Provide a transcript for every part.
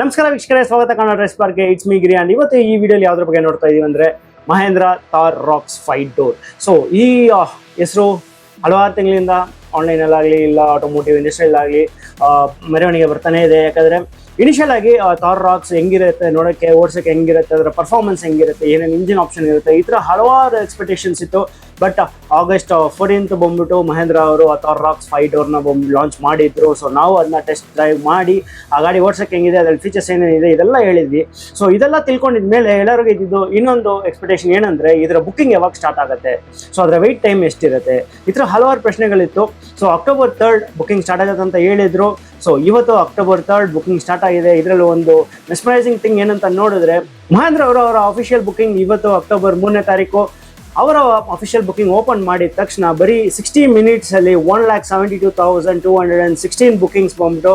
ನಮಸ್ಕಾರ ವೀಕ್ಷಕರೇ, ಸ್ವಾಗತ Kannada DriveSpark it's me Giri ಇವತ್ತು ಈ ವಿಡಿಯೋಲಿ ಯಾವ್ದ್ರ ಬಗ್ಗೆ ನೋಡ್ತಾ ಇದೀವಿ ಅಂದ್ರೆ Mahindra Thar Roxx five door so ಈ ಹೆಸರು ಹಲವಾರು ತಿಂಗಳಿಂದ ಆನ್ಲೈನಲ್ಲಾಗಲಿ ಇಲ್ಲ ಆಟೋಮೋಟಿವ್ ಇಂಡಸ್ಟ್ರಿಯಲ್ಲಾಗಲಿ ಮೆರವಣಿಗೆ ಬರ್ತಾನೆ ಇದೆ. ಯಾಕಂದ್ರೆ ಇನಿಷಿಯಲ್ ಆಗಿ ತಾರ್ ರಾಕ್ಸ್ ಹೆಂಗಿರುತ್ತೆ, ನೋಡೋಕ್ಕೆ, ಓಡ್ಸೋಕ್ಕೆ ಹೆಂಗಿರುತ್ತೆ, ಅದರ ಪರ್ಫಾರ್ಮೆನ್ಸ್ ಹೆಂಗಿರುತ್ತೆ, ಏನೇನು ಇಂಜಿನ್ ಆಪ್ಷನ್ ಇರುತ್ತೆ, ಈ ಥರ ಹಲವಾರು ಎಕ್ಸ್ಪೆಕ್ಟೇಷನ್ಸ್ ಇತ್ತು. ಬಟ್ ಆಗಸ್ಟ್ ಫೋರ್ಟೀನ್ತ್ ಬಂದ್ಬಿಟ್ಟು ಮಹೇಂದ್ರ ಅವರು ಅಥಾರ್ ರಾಕ್ಸ್ ಫೈವ್ ಡೋರ್ನ ಲಾಂಚ್ ಮಾಡಿದ್ರು. ಸೊ ನಾವು ಅದನ್ನ ಟೆಸ್ಟ್ ಡ್ರೈವ್ ಮಾಡಿ, ಆ ಗಾಡಿ ಓಡ್ಸೋಕ್ಕೆ ಹೆಂಗಿದೆ, ಅದ್ರಲ್ಲಿ ಫೀಚರ್ಸ್ ಏನೇನಿದೆ, ಇದೆಲ್ಲ ಹೇಳಿದ್ವಿ. ಸೊ ಇದೆಲ್ಲ ತಿಳ್ಕೊಂಡಿದ್ಮೇಲೆ ಎಲ್ಲರಿಗೂ ಇದ್ದಿದ್ದು ಇನ್ನೊಂದು ಎಕ್ಸ್ಪೆಕ್ಟೇಷನ್ ಏನಂದ್ರೆ, ಇದರ ಬುಕ್ಕಿಂಗ್ ಯಾವಾಗ ಸ್ಟಾರ್ಟ್ ಆಗುತ್ತೆ? ಸೊ ಅದರ ವೆಯ್ಟ್ ಟೈಮ್ ಎಷ್ಟಿರುತ್ತೆ? ಈ ಥರ ಹಲವಾರು ಪ್ರಶ್ನೆಗಳಿತ್ತು. So October third booking start ಆಗುತ್ತೆ ಅಂತ ಹೇಳಿದ್ರು. ಸೊ ಇವತ್ತು ಅಕ್ಟೋಬರ್ ತರ್ಡ್ ಬುಕ್ಕಿಂಗ್ ಸ್ಟಾರ್ಟ್ ಆಗಿದೆ. ಇದರಲ್ಲಿ ಒಂದು ಮೆಸ್ಮರೈಸಿಂಗ್ ಥಿಂಗ್ ಏನಂತ ನೋಡಿದ್ರೆ, ಮಹೇಂದ್ರ ಅವರು ಅವರ ಅಫಿಷಿಯಲ್ ಬುಕ್ಕಿಂಗ್ ಇವತ್ತು ಅಕ್ಟೋಬರ್ ಮೂರನೇ ತಾರೀಕು. ಅವರ ಅಫಿಷಿಯಲ್ ಬುಕ್ಕಿಂಗ್ ಓಪನ್ ಮಾಡಿದ ತಕ್ಷಣ ಬರೀ ಸಿಕ್ಸ್ಟಿ ಮಿನಿಟ್ಸ್ ಅಲ್ಲಿ one lakh seventy two thousand two hundred and sixteen bookings ಬಂದ್ಬಿಟ್ಟು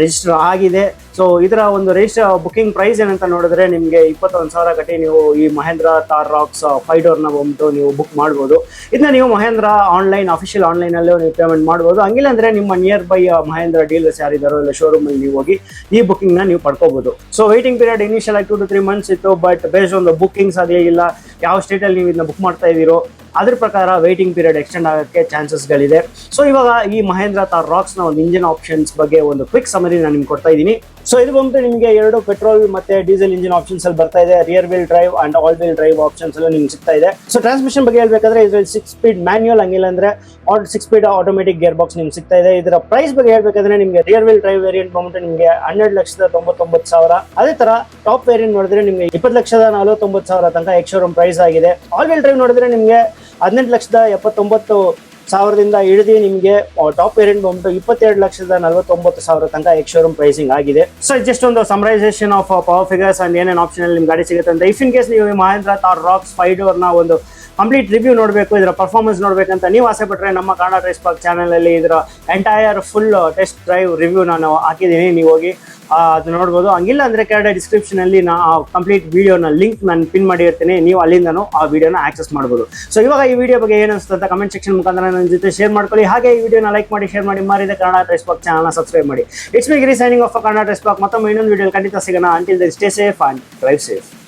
ರಿಜಿಸ್ಟರ್ ಆಗಿದೆ. ಸೊ ಇದರ ಒಂದು ರಿಜಿಸ್ಟರ್ ಬುಕ್ಕಿಂಗ್ ಪ್ರೈಸ್ ಏನಂತ ನೋಡಿದ್ರೆ ನಿಮಗೆ ಇಪ್ಪತ್ತೊಂದು ಸಾವಿರ ಕಟ್ಟಿ ನೀವು ಈ ಮಹೇಂದ್ರ ತಾರ್ ರಾಕ್ಸ್ ಫೈವ್ ಡೋರ್ನ ಬಂದ್ಬಿಟ್ಟು ನೀವು ಬುಕ್ ಮಾಡ್ಬೋದು. ಇದನ್ನ ನೀವು ಮಹೇಂದ್ರ ಆನ್ಲೈನ್ ಅಫಿಷಿಯಲ್ ಆನ್ಲೈನಲ್ಲೂ ನೀವು ಪೇಮೆಂಟ್ ಮಾಡ್ಬೋದು. ಹಂಗಿಲ್ಲ ಅಂದರೆ ನಿಮ್ಮ ನಿಯರ್ ಬೈ ಮಹೇಂದ್ರ ಡೀಲರ್ಸ್ ಯಾರಿದ್ದಾರೋ ಇಲ್ಲ ಶೋರೂಮಲ್ಲಿ ನೀವು ಹೋಗಿ ಈ ಬುಕ್ಕಿಂಗ್ನ ನೀವು ಪಡ್ಕೋಬಹುದು ಸೊ ವೈಟಿಂಗ್ ಪೀರಿಯಡ್ ಇನಿಷಿಯಲ್ ಆಗಿ ಟು ಟು ತ್ರೀ ಮಂತ್ಸ್ ಇತ್ತು ಬಟ್ ಬೇಸ್ ಒಂದು ಬುಕ್ಕಿಂಗ್ಸ್ ಆಗಲಿ ಇಲ್ಲ. ಯಾವ ಸ್ಟೇಟಲ್ಲಿ ನೀವು ಇದನ್ನ ಬುಕ್ ಮಾಡ್ತಾ ಇದ್ದೀರೋ ಅದ್ರ ಪ್ರಕಾರ ವೇಟಿಂಗ್ ಪೀರಿಯಡ್ ಎಕ್ಸ್ಟೆಂಡ್ ಆಗೋಕ್ಕೆ ಚಾನ್ಸಸ್ಗಳಿದೆ ಸೊ ಇವಾಗ ಈ ಮಹೇಂದ್ರ ತಾರ್ ರಾಕ್ಸ್ನ ಒಂದು ಇಂಜಿನ್ ಆಪ್ಷನ್ಸ್ ಬಗ್ಗೆ ಒಂದು ಕ್ವಿಕ್ ಸಮರಿ ನಾನು ನಿಮ್ಗೆ ಕೊಡ್ತಾ ಇದ್ದೀನಿ. ಸೊ ಇದು ಬಂದ್ಬಿಟ್ಟು ನಿಮಗೆ ಎರಡು ಪೆಟ್ರೋಲ್ ಮತ್ತೆ ಡೀಸೆಲ್ ಇಂಜಿನ್ ಆಪ್ಷನ್ಸ್ ಅಲ್ಲಿ ಬರ್ತಾ ಇದೆ. Rear wheel drive and all wheel drive options ಎಲ್ಲ ನಿಮ್ಗೆ ಸಿಗ್ತಾ ಇದೆ. ಸೊ ಟ್ರಾನ್ಸ್ಮಿಷನ್ ಬಗ್ಗೆ ಹೇಳ್ಬೇಕಾದ್ರೆ ಇದ್ರಲ್ಲಿ ಸಿಕ್ಸ್ ಸ್ಪೀಡ್ ಮ್ಯಾನ್ಯಲ್ ಹಂಗಿಲ್ಲ ಅಂದ್ರೆ six speed automatic gear box ನಿಮ್ಗೆ ಸಿಗ್ತಾ ಇದೆ. ಇದರ ಪ್ರೈಸ್ ಬಗ್ಗೆ ಹೇಳ್ಬೇಕಾದ್ರೆ ನಿಮಗೆ ರಿಯರ್ ವೀಲ್ ಡ್ರೈವ್ ವೇರಿಯಂಟ್ ಬಂದ್ಬಿಟ್ಟು ನಿಮಗೆ ಹನ್ನೆರಡು ಲಕ್ಷದ ತೊಂಬತ್ತೊಂಬತ್ತು ಸಾವಿರ. ಅದೇ ತರ ಟಾಪ್ ವೇರಿಯಂಟ್ ನೋಡಿದ್ರೆ ನಿಮಗೆ ಇಪ್ಪತ್ತು ಲಕ್ಷದ ನಲವತ್ತೊಂಬತ್ತು ಸಾವಿರ ತನಕ ಎಕ್ಸ್ ಶೋರೂಮ್ ಪ್ರೈಸ್ ಆಗಿದೆ. ಆಲ್ ವೀಲ್ ಡ್ರೈವ್ ನೋಡಿದ್ರೆ ನಿಮಗೆ ಹದಿನೆಂಟು ಲಕ್ಷದ ಎಪ್ಪತ್ತೊಂಬತ್ತು ಸಾವಿರದಿಂದ ಹಿಡಿದು ನಿಮಗೆ ಟಾಪ್ ವೇರಿಯಂಟ್ ಬಂದ್ಬಿಟ್ಟು ಇಪ್ಪತ್ತೆರಡು ಲಕ್ಷದ ನಲವತ್ತೊಂಬತ್ತು ಸಾವಿರ ತನಕ ಎಕ್ಸ್ ಶೋರೂಮ್ ಪ್ರೈಸಿಂಗ್ ಆಗಿದೆ. ಸೊ ಜಸ್ಟ್ ಒಂದು summarization of power figures and ಏನೇನು ಆಪ್ಷನ್ ನಿಮ್ಗೆ ಗಾಡಿ ಸಿಗುತ್ತೆ ಅಂತ. ಇಫ್ ಇನ್ ಕೇಸ್ ನೀವು ಮಹೇಂದ್ರ ತಾರ್ ರಾಕ್ಸ್ ಫೈವ್ ಡೋರ್ನ ಒಂದು ಕಂಪ್ಲೀಟ್ ರಿವ್ಯೂ ನೋಡಬೇಕು, ಇದರ ಪರ್ಫಾರ್ಮೆನ್ಸ್ ನೋಡಬೇಕಂತ ನೀವು ಆಸೆ ಪಟ್ಟರೆ ನಮ್ಮ ಕನ್ನಡ ರೇಸ್ ಪಾರ್ಕ್ ಚಾನಲಲ್ಲಿ ಇದರ entire full test drive review ನಾನು ಹಾಕಿದ್ದೀನಿ ನೀವು ಹೋಗಿ ಅದು ನೋಡ್ಬೋದು. ಹಂಗಿಲ್ಲ ಅಂದ್ರೆ ಕೆಳಗಡೆ ಡಿಸ್ಕ್ರಿಪ್ಷನ್ ಅಲ್ಲಿ ನಾ ಕಂಪ್ಲೀಟ್ ವಿಡಿಯೋನ ಲಿಂಕ್ ನಾನು ಪಿನ್ ಮಾಡಿರ್ತೇನೆ. ನೀವು ಅಲ್ಲಿಂದನೂ ಆ ವಿಡಿಯೋನ ಆಕ್ಸೆಸ್ ಮಾಡ್ಬೋದು. ಸೊ ಇವಾಗ ಈ ವಿಡಿಯೋ ಬಗ್ಗೆ ಏನು ಅಂತ ಕಮೆಂಟ್ ಸೆಕ್ಷನ್ ಮುಖಾಂತರ ನನ್ನ ಜೊತೆ ಶೇರ್ ಮಾಡ್ಕೊಳ್ಳಿ. ಹಾಗೆ ಈ ವಿಡಿಯೋನ ಲೈಕ್ ಮಾಡಿ ಶೇರ್ ಮಾಡಿ. ಮಾರಿದ ಕನ್ನಡ ಟ್ರೆಸ್ ಬಾಕ್ ಚಾನಲ್ನ ಸಬ್ಸ್ಕ್ರೈಬ್ ಮಾಡಿ. It's me Giri signing off Kannada DriveSpark ಮತ್ತೊಮ್ಮೆ ಇನ್ನೊಂದು ವಿಡಿಯೋ ಖಂಡಿತ ಸಿಗೋಣ. Until stay safe and drive safe